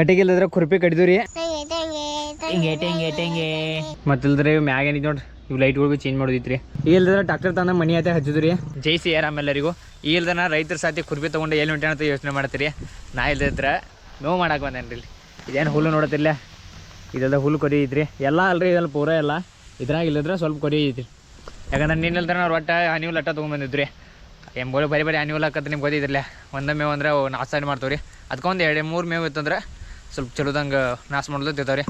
ಕಟ್ಟಿಗೆ ಇಲ್ಲದ್ರ ಕುರ್ಪಿ ಕಡಿದು ರೀ ಟೆಂಗೆ ಟೆಂಗೆ ಟೆಂಗೆ ಮತ್ತಿಲ್ದ್ರೆ ಇವು ಮ್ಯಾಗ ಏನಿದ್ ನೋಡ್ರಿ ಇವ್ ಲೈಟ್ಗಳು ಭೀ ಚೇಂಜ್ ಮಾಡೋದಿತ್ರಿ. ಈ ಇಲ್ದ್ರೆ ಟ್ರಾಕ್ಟರ್ ತಂದ ಮನಿ ಆತ ಹಚ್ಚಿದ್ರಿ. ಜೈ ಸಿ ಆರಾಮ್ ಎಲ್ಲರಿಗೂ. ಈ ಇಲ್ದನ ರೈತರ ಸಾತಿ ಕುರ್ಪಿ ತೊಗೊಂಡು ಎಲ್ಲಿ ಹೊಂಟೆ ಅಂತ ಯೋಚನೆ ಮಾಡ್ತೀರಿ. ನಾ ಇಲ್ದಿದ್ರ ನೋವು ಮಾಡಕ್ಕೆ ಬಂದೇನ್ರಿ ಇದೇನು ಹುಲ್ಲು ನೋಡತ್ತಿಲ್ಲ ಇದೆಲ್ಲ ಹುಲ್ಲು ಕೊರಿ ಐತ್ರಿ. ಎಲ್ಲ ಅಲ್ರಿ ಇದೆಲ್ಲ ಪೂರ ಎಲ್ಲ. ಇದ್ರಾಗ ಇಲ್ಲದ್ರೆ ಸ್ವಲ್ಪ ಕೊರಿ ಐತ್ರಿ. ಯಾಕಂದ್ರೆ ನಿನ್ನಿಲ್ದ್ರೆ ನಾವು ಒಟ್ಟ ಹನಿವುಲ್ ಅಟ್ಟ ತೊಗೊಂಬಂದಿದ್ರಿ ಎಂಬೋಳು ಬರೀ ಬರಿ ಹನಿವುಲ್ ಹಾಕತ್ತೆ ನಿಮ್ಗೆ ಗೊತ್ತಿದ್ರಲ್ಲ ಒಂದೇ ಮೇವು ಅಂದ್ರೆ ಅವು ಮಾಡ್ತೀವಿ ರೀ ಅದಕ್ಕೊಂದು ಎರಡು ಮೂರು ಮೇವು ಇತ್ತಂದ್ರೆ ಸ್ವಲ್ಪ ಚಲೋದಂಗೆ ನಾಶ ಮಾಡ್ಲತ್ತಿದ್ದಾವೆ ರೀ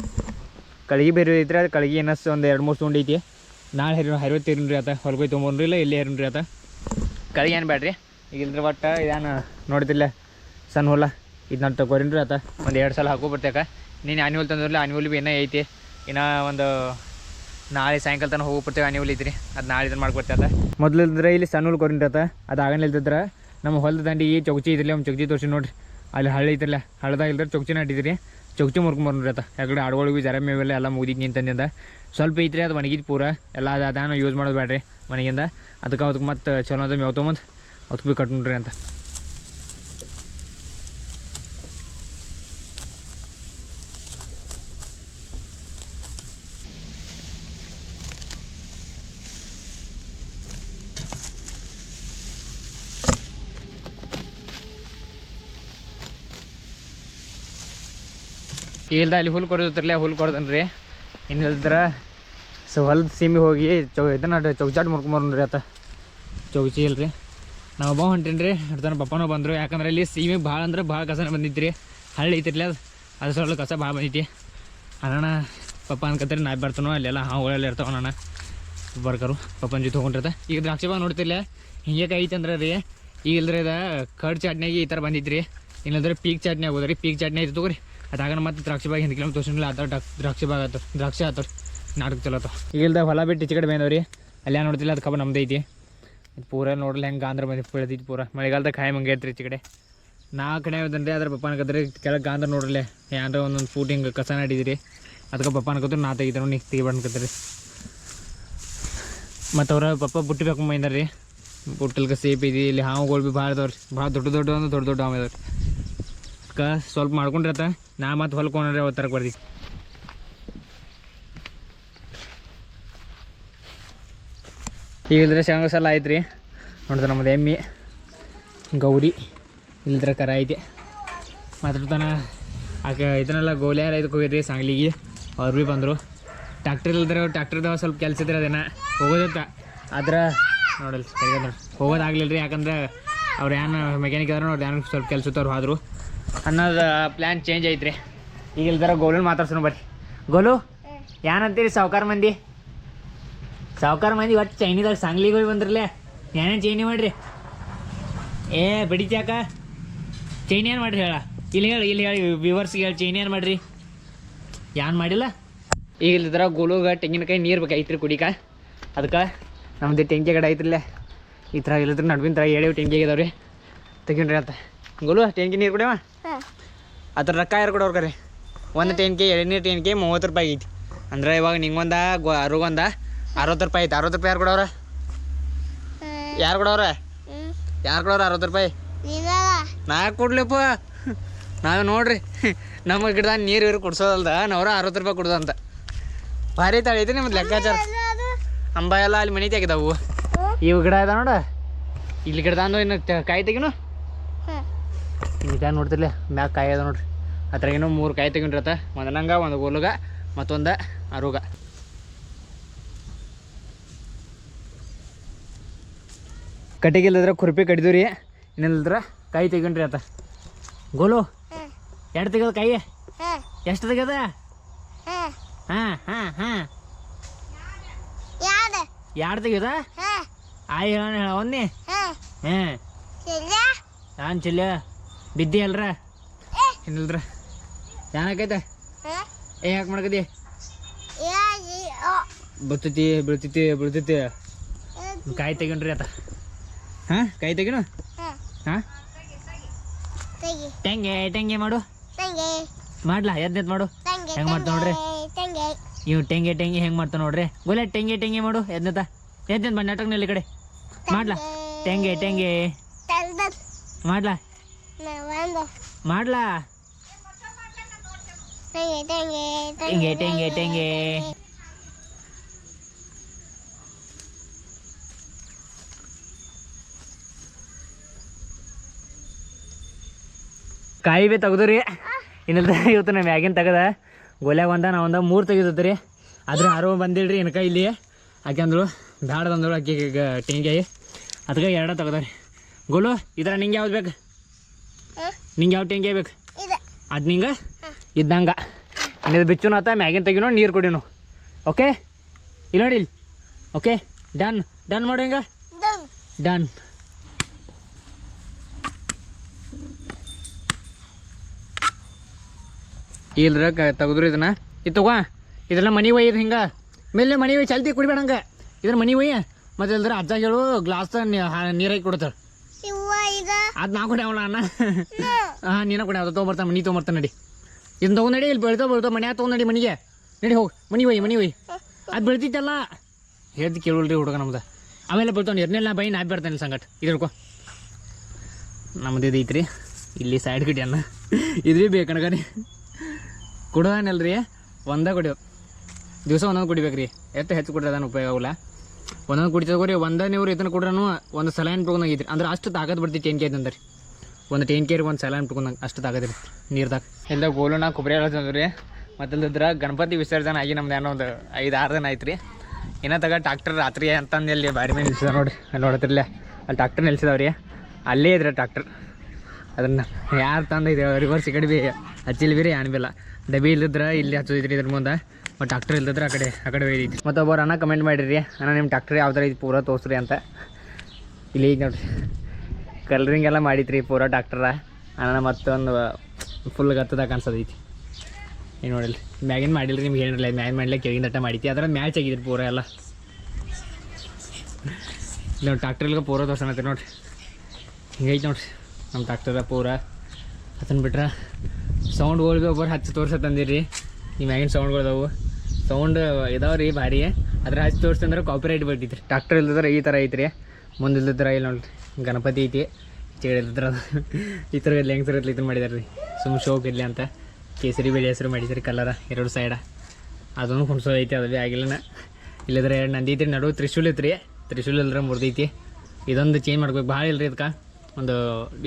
ಕಳಗಿ ಬೇರೆ ಐತ್ರಿ ಅದು ಕಳಗಿ ಏನಸ್ ಒಂದು ಎರಡು ಮೂರು ತುಂಡು ಐತಿ. ನಾಳೆ ಹರಿ ರೀ ಆತ ಹೊರಗೆ ತೊಗೊಂಡ್ರಿ ಇಲ್ಲ ಇಲ್ಲಿ ಹರಿನ್ರಿ ಆತ. ಕಳಗಿ ಏನು ಬೇಡ್ರಿ ಈಗ ಇಲ್ದ್ರ ಒಟ್ಟು ಇದೇನು ನೋಡ್ತಿಲ್ಲ ಸಣ್ಣ ಹೊಲ ಇದು ನಾನು ತಗೋರಿನ್ರಿ ಆತ. ಒಂದು ಎರಡು ಸಲ ಹಾಕೋ ಬರ್ತೇಕ ನೀನು ಆನ್ಯುವಲ್ ತಂದ್ರಲ್ಲ ಆನ್ಯುವಲ್ ಭೀ ಏನೋ ಐತಿ. ಇನ್ನು ಒಂದು ನಾಳೆ ಸಾಯಂಕಾಲ ತನಕ ಹೋಗಿ ಬರ್ತೇವೆ ಆನ್ಯುವಲ್ ಐತ್ರಿ. ಅದು ನಾಳೆ ಇದನ್ನು ಮಾಡ್ಕೊಡ್ತೇವೆ ಆತ. ಇಲ್ದ್ರೆ ಇಲ್ಲಿ ಸಣ್ಣ ಹುಲ್ ಕೊರಿನ್ರಿ ಆತ. ಅದು ಆಗಲಿಲ್ದಿದ್ರೆ ನಮ್ಮ ಹೊಲದ ಈ ಚೌಚಿ ಇದ್ರಲ್ಲಿ ಒಂದು ಚೌಚಿ ತೋರಿಸಿ ನೋಡ್ರಿ. ಅಲ್ಲಿ ಹಳ್ಳಿ ಐತ್ರಲ್ಲ. ಹಳ್ಳದಾಗ ಇಲ್ದ್ರೆ ಚೌಚಿನ ಅಡ್ಡಿದ್ರಿ. ಚೌಚಿ ಮುರ್ಕೊಂಬರ್ರಿ ಆತ. ಯಾಕಡೆ ಆಡುಗಳು ಜರ ಮೇವೆಲ್ಲ ಎಲ್ಲ ಮುಗಿದ್ ನಿಂತಂದಿಂದ ಸ್ವಲ್ಪ ಐತ್ರಿ, ಅದು ಒಣಗಿದ್ ಪೂರ. ಎಲ್ಲ ಅದು ಅದಾನ ಯೂಸ್ ಮಾಡೋದು ಬೇಡ್ರಿ ಮನೆಗಿಂದ. ಅದಕ್ಕೆ ಅದಕ್ಕೆ ಮತ್ತೆ ಚಲೋ ಅದ, ಮೇವು ತೊಗೊಂಬಂದು ಅದಕ್ಕೆ ಭೀ ಕಟ್ಕೊಂಡ್ರಿ ಅಂತ. ಇಲ್ದ ಅಲ್ಲಿ ಹುಲ್ ಕೊಡೋದಿರ್ಲಿ ಹುಲ್ ಕೊಡ್ದನ್ರಿ ಇನ್ನು ಸೊ ಹೊಲದ ಸೀಮಿ ಹೋಗಿ ಚೌ ಇದನ್ನ ಚೌಚಾಟ್ ಮುರ್ಕೊಂಬರ್ರಿ ಆತ. ಚೌಚಿ ಇಲ್ರಿ. ನಾವು ಒಬ್ಬ ಹೊಂಟೀನಿ ರೀ ಹಿಡ್ತಾನೆ ಪಪ್ಪನೂ ಬಂದರು. ಯಾಕಂದ್ರೆ ಇಲ್ಲಿ ಸೀಮೆ ಭಾಳ ಅಂದ್ರೆ ಭಾಳ ಕಸನ ಬಂದಿತ್ತು ರೀ ಹಳ್ಳಿ ಐತಿರ್ಲಿ ಅದು. ಅದ್ರ ಸಲ ಕಸ ಭಾಳ ಬಂದೈತಿ ಅಣ್ಣ ಪಪ್ಪ ಅನ್ಕತ್ತೀರಿ ನಾ ಬರ್ತಾನೋ, ಅಲ್ಲೆಲ್ಲ ಹಾವುಗಳೆಲ್ಲ ಇರ್ತಾವ ಅಣ್ಣ ಬರ್ಕರು. ಪಪ್ಪನ ಜೊತೆ ಹೋಗಿರ್ತ ಈಗ ದ್ರಾಕ್ಷಿ ಬಾಗ ನೋಡ್ತಿರ್ಲ, ಹಿಂಗೆ ಐತಿ ಅಂದ್ರೆ ರೀ ಈಗ ಇಲ್ದ್ರೆ ಇದು ಕಡ್ ಚಟ್ನಿಗೆ ಈ ಥರ ಬಂದಿತ್ತು ಇಲ್ಲಂದ್ರೆ ಪೀಕ್ ಚಟ್ನಿ ಆಗೋದು ರೀ ಪೀಕ್ ಚಟ್ನಿ ಐತೆ ತಗೋರಿ. ಅದಾಗಣ ಮತ್ತೆ ದ್ರಾಕ್ಷಿ ಬಾಗಿ ಹಿಂದೆ ಕಿಲೋಮೀಟರ್ ತೋರಿಸಿಲ್ಲ ದ್ರಾಕ್ಷಿ ಬಾಗ ಆತ ದ್ರಾಕ್ಷಿ ಆತ ನಾಟಕ ಚಲೋ ಈಗ ಇಲ್ದಾಗ ಹೊಲ ಬಿಟ್ಟು ಈಚೆ ಕಡೆ ಬಂದವ್ರಿ, ಅಲ್ಲೇ ನೋಡ್ತಿಲ್ಲ, ಅದು ಕಬ್ಬ ನಮ್ದು ಐತಿ. ಪೂರ ನೋಡ್ಲಿ ಹೆಂಗೆ ಗಾಂಧ್ರ ಬಂದು ಬೆಳೆದೈತಿ ಪೂರ. ಮಳೆಗಾಲದಾಗ ಕಾಯಿ ಮಂಗೆ ಐತ್ರಿ ಈಚೆ ಕಡೆ. ನಾ ಕಡೆ ಹೋದಂದ್ರೆ ಅದ್ರ ಪಪ್ಪ ಅನ್ಕತ್ರಿ ಕೆಳಗೆ ಗಾಂಧ್ರ ನೋಡ್ರಲ್ಲೇ, ಏನಾರ ಒಂದೊಂದು ಫೂಟ್ ಹಿಂಗೆ ಕಸ ನಡೀದ್ರಿ ಅದಕ್ಕೆ ಪಪ್ಪ ಅನ್ಕೋತಾರೆ ನಾ ತೆಗಿದ್ರು ನೀವು ತೆಗಿಬಾರ್ದು ಅನ್ಕತ್ರಿ ಮತ್ತು ಅವ್ರ ಪಪ್ಪ ಬುಟ್ಟಿ ಬೇಕೊಂಬಂದಾರ ರೀ ಬುಟ್ಟಲ್ಕ ಸೇಪ್ ಇದೆ ಇಲ್ಲಿ ಹಾವುಗಳು ಭೀ ಭಾಳ ಅದಾವ್ರಿ, ಭಾಳ ದೊಡ್ಡ ದೊಡ್ಡ ಅಂದ್ರೆ ದೊಡ್ಡ ದೊಡ್ಡ ಹಾವು ಅದಾವ್ರಿ ಅದಕ್ಕೆ ಸ್ವಲ್ಪ ಮಾಡ್ಕೊಂಡಿರತ್ತ ನಾ ಮತ್ತೆ ಹೊಲ್ಕೊಂಡ್ರೆ ಅವತ್ತರ ಬರ್ದಿ. ಈಗ ಇಲ್ದ್ರೆ ಶೇಂಗಾ ಸಲ ಆಯ್ತು ರೀ ನೋಡಿದ್ರೆ ನಮ್ಮದು ಎಮ್ಮಿ, ಗೌರಿ ಇಲ್ದ್ರ ಕರ ಐತಿ. ತನ ಆಕೆ ಇದನ್ನೆಲ್ಲ ಗೋಲಿಯಾರ ಇದಕ್ಕೆ ಹೋಗಿದ್ರಿ ಸಾಂಗ್ಲಿಗೆ. ಅವ್ರು ಭೀ ಬಂದರು. ಟ್ಯಾಕ್ಟರ್ ಇಲ್ದ್ರೆ ಟ್ಯಾಕ್ಟರ್ದಾಗ ಸ್ವಲ್ಪ ಕೆಲಸ ಇದ್ರೆ ಅದೇನ? ಹೋಗೋದತ್ತ. ಆದ್ರೆ ನೋಡಲ್ ಸರಿ ನೋಡಿ ಹೋಗೋದಾಗ್ಲಿಲ್ಲ ರೀ ಯಾಕಂದ್ರೆ ಅವ್ರು ಏನು ಮೆಕ್ಯಾನಿಕ್ ಇದಾರೆ ನೋಡಿ ಏನು ಸ್ವಲ್ಪ ಕೆಲಸ ಅವ್ರು ಹೋದ್ರು ಅನ್ನೋದು ಪ್ಲ್ಯಾನ್ ಚೇಂಜ್ ಐತ್ರಿ. ಈಗ ಇಲ್ದಾರ ಗೋಲನ್ ಮಾತಾಡ್ಸೋಣ ಬರ್ರಿ. ಗೋಲು ಏನಂತೀರಿ ಸಾವುಕಾರ ಮಂದಿ? ಸಾವುಕಾರ ಮಂದಿ ಒಟ್ಟು ಚೈನಿದಾಗ ಸಾಂಗ್ಲಿಗೆ ಹೋಗಿ ಬಂದ್ರಲ್ಲೇ. ಏನೇನು ಚೈನಿ ಮಾಡ್ರಿ? ಏ ಬಡಿತ್ಯಾಕ ಚೈನಿ ಏನು ಮಾಡ್ರಿ ಹೇಳ? ಇಲ್ಲಿ ಹೇಳಿ ಇಲ್ಲಿ ಹೇಳಿ ವ್ಯೂವರ್ಸ್ಗೆ ಹೇಳಿ ಚೈನಿ ಏನು ಮಾಡ್ರಿ? ಏನು ಮಾಡಿಲ್ಲ? ಈಗ ಇಲ್ದಿದ್ರ ಗೋಲುಗ ತೆಂಗಿನಕಾಯಿ ನೀರು ಬೇಕಾಯ್ತ್ರಿ ಕುಡಿಕ? ಅದಕ್ಕೆ ನಮ್ದು ಟೆಂಕಿ ಕಡೆ ಐತ್ರಲ್ಲ. ಈ ಥರ ಇಲ್ಲದ್ರೆ ನಡುವಿನ ಥರ ಹೇಳಿವು ಟೆಂಕಿ ರೀ ತೆಗಿನ್ರಿ ಅಂತ. ಗೋಲು ಟೆನ್ಕಿ ನೀರು ಕುಡಿಯವ? ಅದ್ರ ರೊಕ್ಕ ಯಾರು ಕೊಡೋರು ಕರೆ? ಒಂದು ಟೆನ್ಕೆ ಎಳ್ನೀರು ಟೆನ್ಕೆ ಮೂವತ್ತು ರೂಪಾಯಿ ಐತಿ ಅಂದ್ರೆ ಇವಾಗ ನಿಂಗೊಂದ ಗೊ ಅರುಗೊಂದ ಅರವತ್ತು ರೂಪಾಯಿ ಐತಿ. ಅರವತ್ತು ರೂಪಾಯಿ ಯಾರು ಕೊಡೋರ? ಯಾರು ಕೊಡೋರ? ಯಾರು ಕೊಡೋರ ಅರವತ್ತು ರೂಪಾಯಿ? ನಾ ಕೊಡ್ಲಿಪ್ಪ. ನಾವು ನೋಡ್ರಿ. ನಮ್ಮ ಗಿಡದ ನೀರು ಇವ್ರು ಕುಡ್ಸೋದಲ್ದ ನಾವ್ರ ಅರವತ್ತು ರೂಪಾಯಿ ಕುಡ್ದಂತ. ಭಾರಿ ತಳಿ ಐತಿ ನಿಮ್ಮದು ಲೆಕ್ಕಾಚಾರ. ಅಂಬ ಎಲ್ಲ ಅಲ್ಲಿ ಮನೆ ತೆಗಿದಾವು. ಇವು ಗಿಡ ಅದ ನೋಡ. ಇಲ್ಲಿ ಗಿಡದ ಅಂದು ಇನ್ನು ಕಾಯಿ ತೆಗಿನು. ಈಗ ನೋಡ್ತಿರ್ಲಿ ಮ್ಯಾಗ ಕಾಯಿ ಅದ ನೋಡ್ರಿ. ಅದ್ರಾಗೇನೋ ಮೂರು ಕಾಯಿ ತೆಗೊಂಡಿರತ್ತ ಒಂದು ನಂಗ ಒಂದು ಗೋಲುಗ ಮತ್ತೊಂದು ಅರುಗ. ಕಟ್ಟಿಗೆ ಇಲ್ಲದ್ರೆ ಕುರ್ಪಿ ಕಡಿದು ರೀ. ಇನ್ನಿಲ್ಲದ್ರ ಕಾಯಿ ತೆಗೊಂಡ್ರಿ ಆತ ಗೋಲು ಎರಡು ತೆಗದ ಕಾಯಿ? ಎಷ್ಟು ತೆಗದ ಹಾಂ ಹಾಂ ಹಾಂ. ಎರಡು ತೆಗ್ಯದ? ಆಯ್ ಹೇಳೋಣ ಹೇಳ ಒಂದೇ ಹಾಂ. ನಾನು ಚಿಲ್ಲ ಬಿದ್ದಿ ಅಲ್ರ? ಏನಿಲ್ರ? ಯಾನಕೈತೆ? ಏ ಯಾಕೆ ಮಾಡಕದಿ ಬರ್ತೈತಿ ಬೀಳ್ತೈತಿ ಬೀಳ್ತೈತಿ. ಕಾಯಿ ತೆಗೀನ್ರಿ ಆತ. ಹಾಂ ಕಾಯಿ ತೆಗಿನು? ಹಾಂ. ಟೆಂಗೆ ಟೆಂಗೆ ಮಾಡು. ಮಾಡ್ಲಾ? ಎದ್ನೆತ್ ಮಾಡು. ಹೆಂಗ್ ಮಾಡ್ತಾ ನೋಡ್ರಿ? ಇವ್ ಟೆಂಗೆ ಟೆಂಗೆ ಹೆಂಗ್ ಮಾಡ್ತಾ ನೋಡ್ರಿ? ಗೋಲೆ ಟೆಂಗೆ ಟೆಂಗೆ ಮಾಡು. ಎದ್ನೆತ. ಎದ್ನೆತ್ ಮಾಡಿ ನಾಟಕನಲ್ಲಿ ಕಡೆ. ಮಾಡ್ಲಾ? ಟೆಂಗೆ ಟೆಂಗೆ ಮಾಡ್ಲಾ? ಮಾಡ್ಲಾ? ತೆಂಗೆ ತೆಂಗೆ ಟೆಂಗೆ ಟೆಂಗೆ ಟೆಂಗೆ ಕಾಯಿ ಬೇ ತೆಗ್ದು ರೀ ಇನ್ನಲ್ದ ಇವತ್ತು ನಮ್ಮ ಮ್ಯಾಗಿನ ತೆಗದ. ಗೋಲ್ಯಾಗ ಒಂದ ನಾ ಒಂದ ಮೂರು ತೆಗಿದತ್ತು ರೀ ಆದ್ರೆ ಯಾರೋ ಬಂದಿಲ್ರಿ ಇನ್ಕ ಇಲ್ಲಿ. ಆಕೆ ಅಂದಳು ಬ್ಯಾಡ ಅಂದಳು ಆಕೆ ಟೆಂಗಾಯಿ ಅದಕ್ಕೆ ಎರಡ ತೆಗ್ದಾರಿ. ಗೋಲು ಇದ್ರ ನಿಂಗೆ ಯಾವ್ದು ಬೇಕು? ನಿಂಗೆ ಯಾವ ಟೆಂಗೆ ಬೇಕು ಅದು ನಿಂಗೆ? ಇದ್ದಂಗೆ. ಇದು ಬಿಚ್ಚುನ ಆತ ಮ್ಯಾಗಿನ ತೆಗಿನೋ ನೀರು ಕುಡಿನು. ಓಕೆ? ಇಲ್ಲಿ ನೋಡಿ ಇಲ್ಲಿ. ಓಕೆ? ಡನ್. ಡನ್ ಮಾಡು ಹಿಂಗೆ? ಡನ್. ಇಲ್ರ ಕ ತೆಗೆದ್ರು ಇದನ್ನ. ಇದು ತಗೋ. ಇದೆಲ್ಲ ಮನಿ ಒಯ್ಯದು ಹಿಂಗೆ. ಮೇಲೆ ಮನೆ ಒಯ್ಯಿ ಚಲ್ತಿ ಕುಡಿಬೇಡ ಹಂಗೆ. ಇದ್ರ ಮನಿ ಒಯ್ಯ ಮತ್ತೆ ಇಲ್ದ್ರ ಹೇಳು ಗ್ಲಾಸ್ ನೀರಾಗಿ ಕೊಡ್ತಾರೆ ಅದು ನಾ ಕೂಡ ಅವಳ ಅಣ್ಣ ಹಾಂ ನೀನ ಕೂಡ ಅದು ತೊಗೊಂಬರ್ತಾನೆ ಮನಿ ತೊಗೊಂಬರ್ತಾನೆ ನಡಿ. ಇದನ್ನ ತೊಗೊಂಡು ನಡಿ ಇಲ್ಲಿ ಬೆಳ್ತೋ ಬೆಳ್ತೋ ಮನ್ಯಾಗ ತೊಗೊಂಡು ನಡಿ ಮನಿಗೆ. ನಡಿ ಹೋಗಿ ಮನಿ ಒಯ್ ಮನಿ ಒಯ್ ಅದು ಬೆಳ್ತಿತ್ತಲ್ಲ ಹೇಳ್ತಿ ಕೇಳಲ್ರಿ ಹುಡುಗ ನಮ್ದು. ಆಮೇಲೆ ಬೆಳ್ತಾವ್ ಎರಡನೇ ನಾ ಬೈ ನಾ ಬೇಡ್ತಾನೆ ಸಂಗಟ್. ಇದ್ರಕೋ ನಮ್ದು ಇದು ಐತ್ರಿ. ಇಲ್ಲಿ ಸೈಡ್ ಕಡಿ ಅನ್ನ. ಇದ್ರಿ ಬೇಕಣಗರಿ ಕುಡ್ದಾನಲ್ರಿ. ಒಂದೇ ಕುಡಿಯೋ. ದಿವಸ ಒಂದೊಂದು ಕುಡಿಬೇಕ್ರಿ. ಎತ್ತ ಹೆಚ್ಚು ಕುಡಿದ್ರೆ ಅದನ್ನು ಉಪಯೋಗ ಆಗಲ್ಲ. ಒಂದೊಂದು ಕುಡಿತಗೋರಿ ಒಂದೇ ನೀವು ಇದನ್ನ ಕೊಡ್ರೂ ಒಂದು ಸಲೈನ್ ತೊಗೊಂಡಾಗೈತ್ರಿ ಅಂದ್ರೆ ಅಷ್ಟು ತಾಕತ್ ಬಿಡ್ತಿ ಟೇನ್ಕೆ ಅಂದ್ರೆ. ಒಂದು ಟೇನ್ಕೇರಿ ಒಂದು ಸಲೈನ್ ತೊಗೊಂಡಂಗೆ ಅಷ್ಟು ತಾಕತ್ ಇರುತ್ತೆ ನೀರ್ದಾಗ. ಎಲ್ಲ ಗೋಲುನ ಕೊಬ್ಬರಿ ರೀ. ಮತ್ತಲ್ದಿದ್ರ ಗಣಪತಿ ವಿಸರ್ಜನೆ ಆಗಿ ನಮ್ದು ಏನೋ ಒಂದು ಐದು ಆರು ದಿನ ಐತ್ರಿ ರೀ ಇನ್ನೂ ತಗ ಟ್ರಾಕ್ಟರ್ ರಾತ್ರಿ ಅಂತಂದು ಅಲ್ಲಿ ಬಾರಿ ಮೇಲೆ ನಿಲ್ಸಿದ ನೋಡಿ ಅಲ್ಲಿ ನೋಡತ್ತಿರ್ಲೆ ಅಲ್ಲಿ ಟ್ರಾಕ್ಟರ್ ನಿಲ್ಸಿದವ್ರಿ. ಅಲ್ಲೇ ಇದ್ರೆ ಟ್ರಾಕ್ಟರ್ ಅದನ್ನು ಯಾರು ತಂದು ರಿವರ್ಸ್ ಕಡೆ ಬಿ ಹಚ್ಚಿಲ್ ಬಿ ರೀ ಏನ್ ಡಬ್ಬಿ ಇಲ್ಲದ್ರ ಇಲ್ಲಿ ಹಚ್ಚೋದಿದ್ರಿ ಇದ್ರ ಮುಂದೆ. ಮತ್ತು ಡಾಕ್ಟರ್ ಇಲ್ದಿದ್ರೆ ಆ ಕಡೆ ಆ ಕಡೆ ಒಯ್ದೈತಿ ಮತ್ತು ಒಬ್ಬರು ಅಣ್ಣ ಕಮೆಂಟ್ ಮಾಡಿರಿ ಅಣ್ಣ ನಿಮ್ಮ ಟ್ರಾಕ್ಟರ್ ಯಾವ್ದಾರ ಥರ ಐತಿ? ಪೂರ ತೋರಿಸ್ರಿ ಅಂತ. ಇಲ್ಲಿ ಈಗ ನೋಡ್ರಿ ಕಲರಿಂಗ್ ಎಲ್ಲ ಮಾಡಿತ್ರಿ ಪೂರ ಡಾಕ್ಟರ ಅಣ್ಣ ಮತ್ತೊಂದು ಫುಲ್ ಗತ್ತದ ಅನ್ಸದೈತಿ ಏನು ನೋಡಿಲ್ಲ, ಮ್ಯಾಗಿನ ಮಾಡಿಲ್ಲ ನಿಮ್ಗೆ ಏನಿಲ್ಲ ಮ್ಯಾಗಿನ ಮಾಡಲಿಲ್ಲ ಕೆಳಗಿನ ದಟ್ಟ ಮಾಡಿತಿ ಅದರ ಮ್ಯಾಚ್ ಆಗಿದ್ರಿ ಪೂರ ಎಲ್ಲ. ನೋಡಿ ಟ್ರಾಕ್ಟರ್ಗೆ ಪೂರ ತೋರ್ಸಣತ್ರಿ ನೋಡ್ರಿ. ಹಿಂಗೈತೆ ನೋಡ್ರಿ ನಮ್ಮ ಟ್ರಾಕ್ಟರ ಪೂರ. ಅದನ್ನ ಬಿಟ್ರೆ ಸೌಂಡ್ಗಳು ಭೀ ಒಬ್ಬರು ಹಚ್ಚಿ ತೋರ್ಸ ತಂದಿರಿ ಈ ಮ್ಯಾಗಿನ ಸೌಂಡ್ಗಳು ಅದಾವು. ಸೌಂಡ್ ಇದಾವೆ ರೀ ಭಾರಿ. ಅದ್ರ ಹಚ್ಚಿ ತೋರಿಸ್ತಂದ್ರೆ ಕಾಪಿರೈಟ್ ಬರ್ತೈತಿ ರೀ ಟ್ರಾಕ್ಟರ್ ಇಲ್ದಿದ್ರೆ ಈ ಥರ ಐತ್ರಿ. ಮುಂದೆ ಇಲ್ದಿದ್ರೆ ಇಲ್ಲಿ ನೋಡ್ರಿ. ಗಣಪತಿ ಐತಿ. ಚೇಳಿದ್ರ ಈ ಥರ ಇಲ್ಲಿ ಹೆಂಗೆ ಸರ್ ಇದನ್ನ ಮಾಡಿದಾರೆ ರೀ ಸುಮ್ ಶೋಕ್ ಇರಲಿ ಅಂತ. ಕೇಸರಿ ಬಿಳಿ ಹೆಸರು ಮಾಡಿದ್ರಿ ಕಲರ ಎರಡು ಸೈಡ ಅದನ್ನು ಕುಣ್ಸೋದು ಐತಿ, ಅದು ಭೀ ಆಗಿಲ್ಲನ. ಇಲ್ಲದ್ರೆ ಎರಡು ನಂದಿ ಐತ್ರಿ. ನಡುವೆ ತ್ರಿಶೂಲ್ ಐತ್ರಿ. ತ್ರಿಶೂಲ್ ಇಲ್ಲದ್ರೆ ಮುರಿದೈತಿ ಇದೊಂದು ಚೇಂಜ್ ಮಾಡ್ಬೇಕು. ಭಾಳ ಇಲ್ರಿ ಇದಕ್ಕೆ ಒಂದು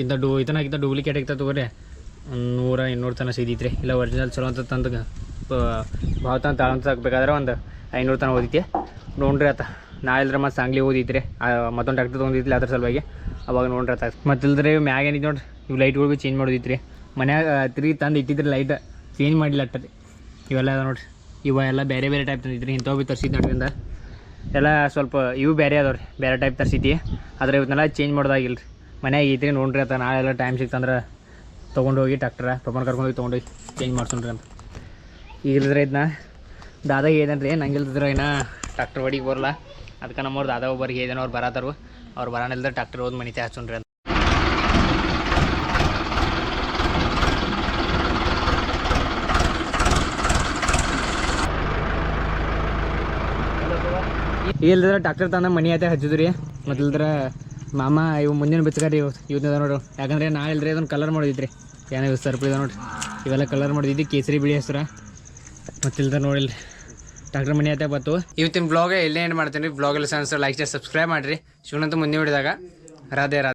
ಇಂಥ ಡೂ ಇದನ್ನ ಹಾಕಿದ್ದ ಡೂಪ್ಲಿಕೇಟ್ ಆಗ್ತದೆ ತಗೋರಿ. ಒಂದು ನೂರ ಇನ್ನೂರು ತನಕ ಸಿಗೈತ್ರಿ ಇಲ್ಲ ಒರಿಜಿನಲ್ ಚಲೋ ಅಂತ ತಂದು ಭಾಳ ತಾಳಂತ ಹಾಕ್ಬೇಕಾದ್ರೆ ಒಂದು ಐನೂರು ತನಕ ಓದಿತಿ ನೋಡ್ರಿ ಆತ. ನಾ ಇಲ್ದ್ರೆ ಮತ್ತೆ ಸಾಂಗ್ಲಿ ಓದಿತ್ರಿ ಮತ್ತೊಂದು ಟ್ಯಾಕ್ಟರ್ ತೊಗೊಂಡಿದ್ದಿಲ್ಲ ಅದ್ರ ಸಲುವಾಗಿ. ಅವಾಗ ನೋಡ್ರಿ ಆತ. ಮತ್ತು ಇಲ್ದ್ರೆ ಮ್ಯಾಗ ಏನಿದೆ ನೋಡ್ರಿ, ಇವು ಲೈಟ್ಗಳು ಭೀ ಚೇಂಜ್ ರೀ ಮನ್ಯಾಗ ತಿರುಗಿ ತಂದು ಇಟ್ಟಿದ್ರೆ ಲೈಟ್ ಚೇಂಜ್ ಮಾಡಿಲ್ಲ ಅಟ್ಟರಿ. ಇವೆಲ್ಲ ಅದ ನೋಡ್ರಿ. ಇವೆಲ್ಲ ಬೇರೆ ಬೇರೆ ಟೈಪ್ ತಂದಿದ್ರಿ, ಇಂಥವು ಭೀ ತರಿಸಿದ್ದು ನೋಡ್ರಿಂದ ಎಲ್ಲ ಸ್ವಲ್ಪ, ಇವು ಬೇರೆ ಅದಾವ್ರಿ ರೀ ಬೇರೆ ಟೈಪ್ ತರಿಸಿದ್ದಿ. ಆದರೆ ಇವನ್ನೆಲ್ಲ ಚೇಂಜ್ ಮಾಡೋದಾಗಿಲ್ಲ ರೀ ಮನ್ಯಾಗ ಐತ್ರಿ ನೋಡ್ರಿ ಆತ. ನಾಳೆ ಎಲ್ಲ ಟೈಮ್ ಸಿಕ್ತಂದ್ರೆ ತೊಗೊಂಡೋಗಿ ಟ್ಯಾಕ್ಟ್ರ ಪಪ್ಪನ ಕರ್ಕೊಂಡೋಗಿ ತೊಗೊಂಡೋಗಿ ಚೇಂಜ್ ಮಾಡ್ಸೋಣ್ರಿ ಅಂತ. ಇಲ್ದ್ರೆ ಇದನ್ನ ದಾದಾ ಏನೇನು ರೀ ನಂಗೆ ಇಲ್ದಿದ್ರೆ ಇನ್ನ ಟ್ಯಾಕ್ಟರ್ ಹೊಡಿಗೆ ಬರಲ್ಲ. ಅದಕ್ಕೆ ನಮ್ಮವ್ರು ದಾದಾ ಒಬ್ಬರಿಗೆ ಏನೇನೋ ಅವ್ರು ಬರತ್ತಾರು. ಅವ್ರು ಬರೋಣ ಟ್ಯಾಕ್ಟರ್ ಹೋದ್ ಮನಿತೆ ಹಚ್ಚೋಣ್ರಿ ಅಂತ. ಇಲ್ದ್ರ ಟ್ರಾಕ್ಟರ್ ತಂದ ಮನಿ ಐತೆ ಹಚ್ಚಿದ್ರಿ. ಮತ್ತು ಇಲ್ದ್ರ ಮಾಮ, ಇವು ಮುಂದಿನ ಬಿಚ್ಚಾರಿ ಇವು ನೋಡ್ರಿ ಯಾಕಂದ್ರೆ ನಾ ಇಲ್ರಿ ಅದನ್ನ ಕಲರ್ ಮಾಡಿದ್ರಿ ಏನೋ ಇವು ಸರ್ಪಿದ ನೋಡ್ರಿ. ಇವೆಲ್ಲ ಕಲರ್ ಮಾಡಿದ್ವಿ ಕೇಸರಿ ಬಿಳಿ ಹೆಸ್ರ. ಮತ್ತು ನೋಡಿಲ್ಲ ಡಾಕ್ಟರ್ ಮನೆ ಅತ್ತೆ ಬತ್ತು ಇವತ್ತಿನ ಬ್ಲಾಗ್ ಇಲ್ಲೇ ಏನು ಮಾಡ್ತೀನಿ. ಬ್ಲಾಗ್ ಎಲ್ಲ ಸಬ್ಸ್ಕ್ರೈಬ್ ಮಾಡಿರಿ. ಶಿವನಂತ ಮುಂದೆ ಹಿಡಿದಾಗ ರಾಧೆ ರಾಧೆ.